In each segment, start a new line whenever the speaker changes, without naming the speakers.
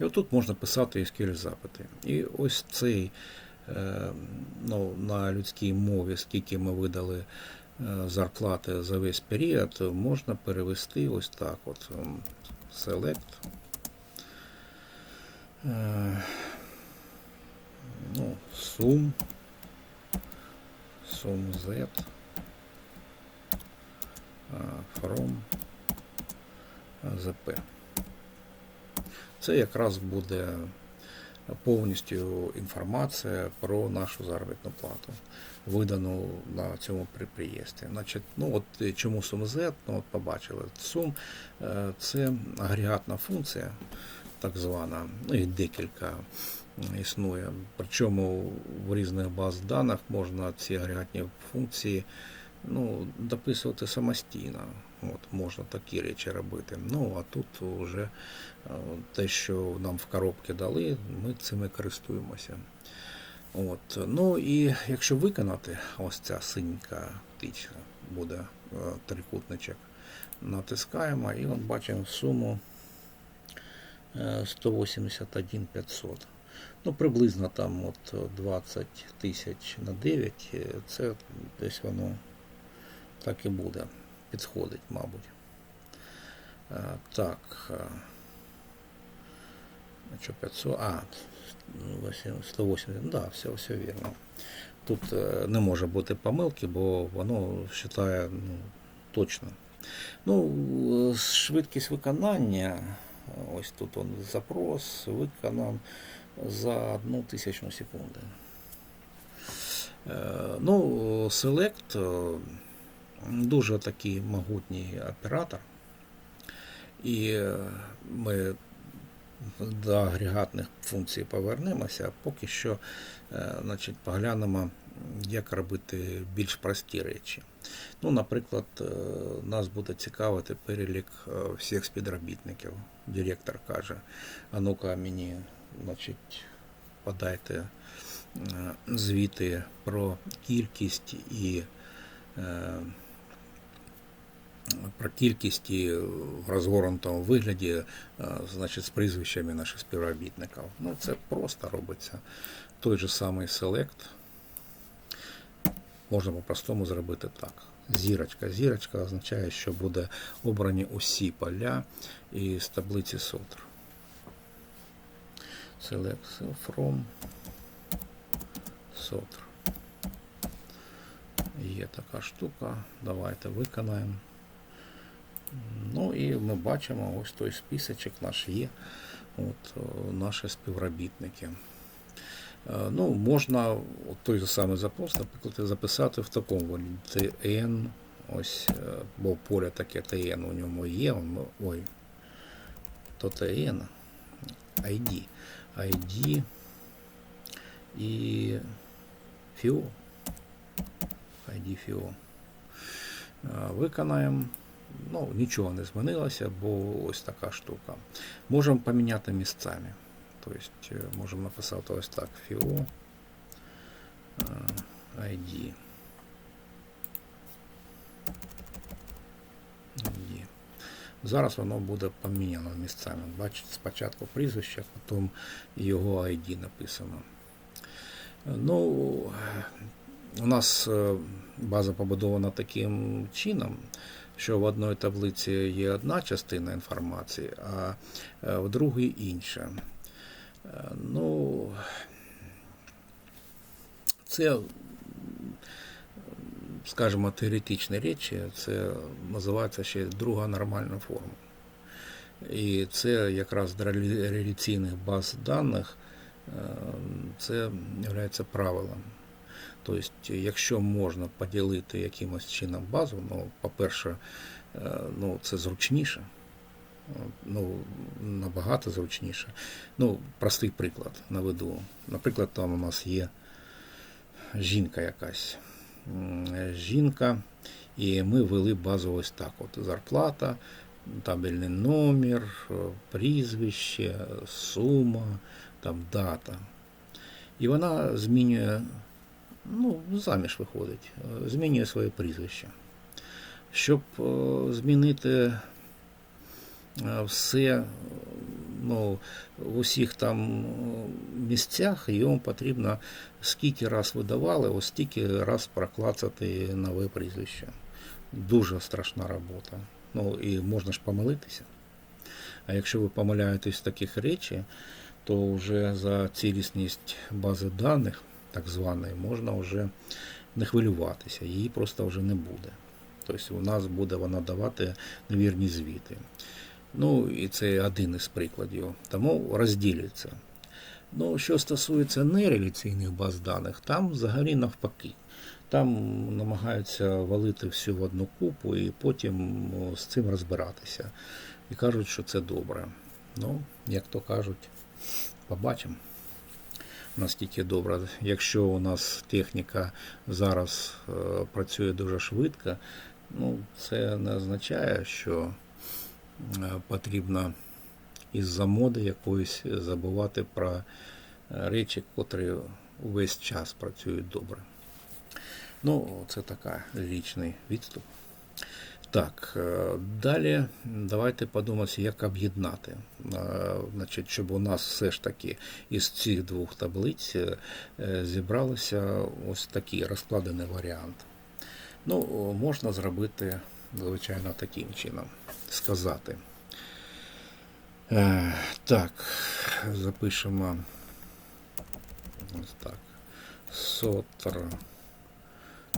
І отут можна писати SQL запити. І ось цей е, ну, на людській мові, скільки ми видали е, зарплати за весь період, можна перевести ось так. От ем, select. Е, ну, sum. Sum Z. From ZP. Це якраз буде повністю інформація про нашу заробітну плату, видану на цьому підприємстві. Значить, ну от чому сум Z, ну от побачили. Сум е, це агрегатна функція, так звана, ну і декілька існує. Причому в різних баз даних можна ці агрегатні функції ну, дописувати самостійно. От, можна такі речі робити. Ну, а тут вже е, те, що нам в коробки дали, ми цим користуємося. От. Ну і якщо виконати, ось ця синька птичка буде е, трикутничок, натискаємо і от бачимо суму е, 181 500. Ну, приблизно там от 20 тисяч на 9, е, це десь воно так і буде. Підходить, мабуть. Е, Так. е, Що 500? А, 180. Ну, да, все, все вірно. Тут е, не може бути помилки, бо воно вважає ну, точно. Ну, швидкість виконання. Ось тут он запрос виконан за одну тисячну секунди. Ну, Select дуже такий могутній оператор. І е, ми до агрегатних функцій повернемося, поки що е, значить, поглянемо, як робити більш прості речі. Ну, наприклад, е, нас буде цікавити перелік всіх співробітників. Директор каже, а ну-ка мені значить, подайте звіти про кількість і про кількість і в розгорнутому вигляді, е, значить, з прізвищами наших співробітників. Ну, це просто робиться. Той же самий Select. Можна по-простому зробити так. Зірочка. Зірочка означає, що буде обрані усі поля із таблиці Сотр. Select from Сотр. Є така штука. Давайте виконаємо. Ну і ми бачимо, ось той списочок наш є. От, наші співробітники. Е, Ну, можна той же самий запрос, наприклад, записати в такому варіанті TN, ось, е, бо поле таке TN у ньому є, ой, то TN, ID, ID і FIO, ID FIO. Е, Виконаємо. Ну, нічого не змінилося, бо ось така штука. Можемо поміняти місцями. Тобто е, можемо написати ось так FIO е, ID. Зараз воно буде поміняно місцями. Бачите, спочатку прізвище, потім його ID написано. Ну, у нас е, база побудована таким чином, що в одній таблиці є одна частина інформації, а е, в другій інша. Е, Ну, це, скажімо, теоретичні речі, це називається ще друга нормальна форма. І це якраз для реалі- реляційних баз даних е, це є правилом. Тобто, якщо можна поділити якимось чином базу, ну, по-перше, е, ну, це зручніше. Е, Ну, набагато зручніше. Ну, простий приклад наведу. Наприклад, там у нас є жінка якась. Жінка, і ми ввели базу ось так: от зарплата, табельний номер, е, прізвище, сума, там дата. І вона змінює, ну, заміж виходить, е, змінює своє прізвище. Щоб е, змінити е, все, Ну, в усіх там місцях йому потрібно скільки раз видавали, ось стільки раз проклацати нове прізвище. Дуже страшна робота. Ну і можна ж помилитися. А якщо ви помиляєтесь в таких речі, то вже за цілісність бази даних, так званої, можна вже не хвилюватися, її просто вже не буде. Тобто у нас буде вона давати невірні звіти. Ну і це один із прикладів. Тому розділяться. Ну, що стосується нереляційних баз даних, там взагалі навпаки. Там намагаються валити всю в одну купу і потім з цим розбиратися. І кажуть, що це добре. Ну, як то кажуть, побачимо. Наскільки добре. Якщо у нас техніка зараз е, працює дуже швидко, ну, це не означає, що е, потрібно із-за моди якоїсь забувати про е, речі, котрі увесь час працюють добре. Ну, це така ліричний відступ. Так, е, далі давайте подумаємо, як об'єднати. Е, Значить, щоб у нас все ж таки із цих двох таблиць е, зібралося ось такий розкладений варіант. Ну, можна зробити, звичайно, таким чином. Сказати. Так, запишемо ось так. Сотр.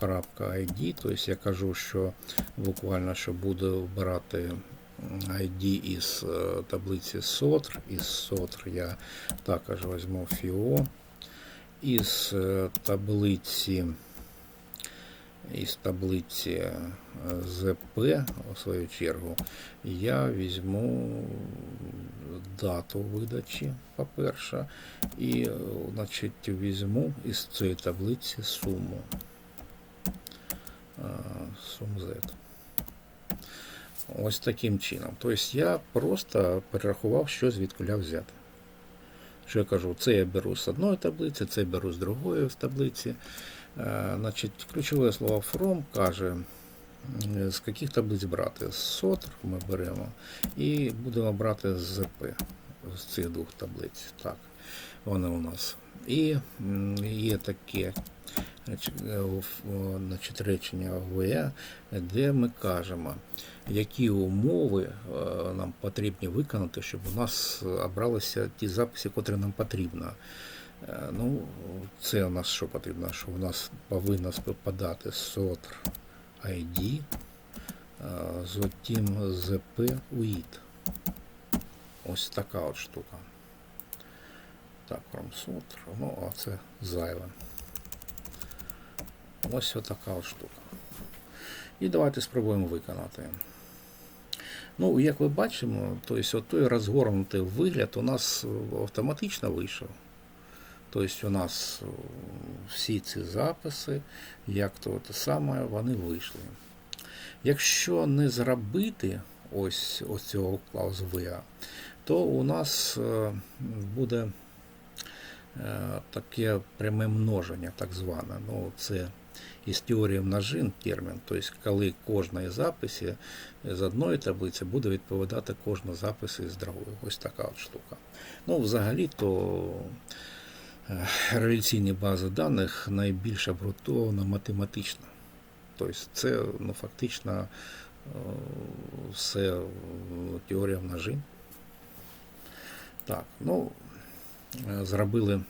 .id, тобто я кажу, що буквально що буду вбирати ID із е, таблиці SOTR. Із SOTR я також візьму FIO. Із е, таблиці із таблиці е, ZP, у свою чергу, я візьму дату видачі, по-перше, і значить, візьму із цієї таблиці суму. Сум Z. Ось таким чином. Тобто я просто перерахував, що звідкуля взяти. Що я кажу, це я беру з одної таблиці, це беру з другої таблиці. Е, Значить, ключове слово from каже, з яких таблиць брати. З сотр ми беремо і будемо брати з ЗП з цих двох таблиць. Так, вони у нас. І є таке е, значить, речення ВЕ, де ми кажемо, які умови е, нам потрібні виконати, щоб у нас обралися ті записи, котрі нам потрібно. Е, Ну, це у нас що потрібно? Що у нас повинно співпадати сотр ID з отім ЗП UID. Ось така от штука. Так, from сотр. Ну, а це зайве. Ось отака от штука. І давайте спробуємо виконати. Ну, як ви бачимо, тобто той розгорнутий вигляд у нас автоматично вийшов. Тобто у нас е, всі ці записи, як то те саме, вони вийшли. Якщо не зробити ось, ось цього клаус VA, то у нас е, буде е, таке пряме множення, так зване. Ну, це із теорії множин термін, тобто коли кожної записі з одної таблиці буде відповідати кожна запис із другої. Ось така от штука. Ну, взагалі-то е, реляційні бази даних найбільш обґрунтована математично. Тобто це ну, фактично е, все е, теорія множин. Так, ну, е, зробили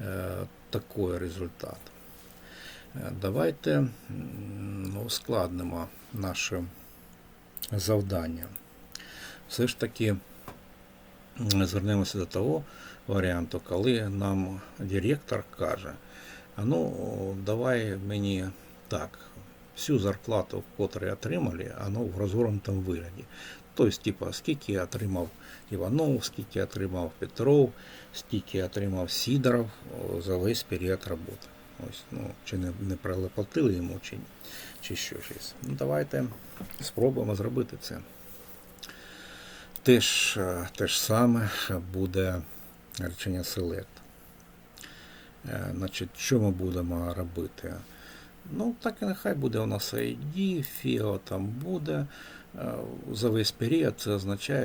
е, такий результат. Давайте м, ну, ускладнимо наше завдання. Все ж таки звернемося до того варіанту, коли нам директор каже, а ну давай мені так, всю зарплату, яку отримали, оно в розгорнутому вигляді. Тобто, типа, скільки отримав Іванов, скільки отримав Петров, скільки отримав Сідоров за весь період роботи. Ось, ну, чи не, не проплатили йому, чи, чи що щось. Ну, давайте спробуємо зробити це. Теж, е, те ж саме буде речення Select. Е, Значить, що ми будемо робити? Ну, так і нехай буде у нас ID, FIO там буде. Е, За весь період це означає.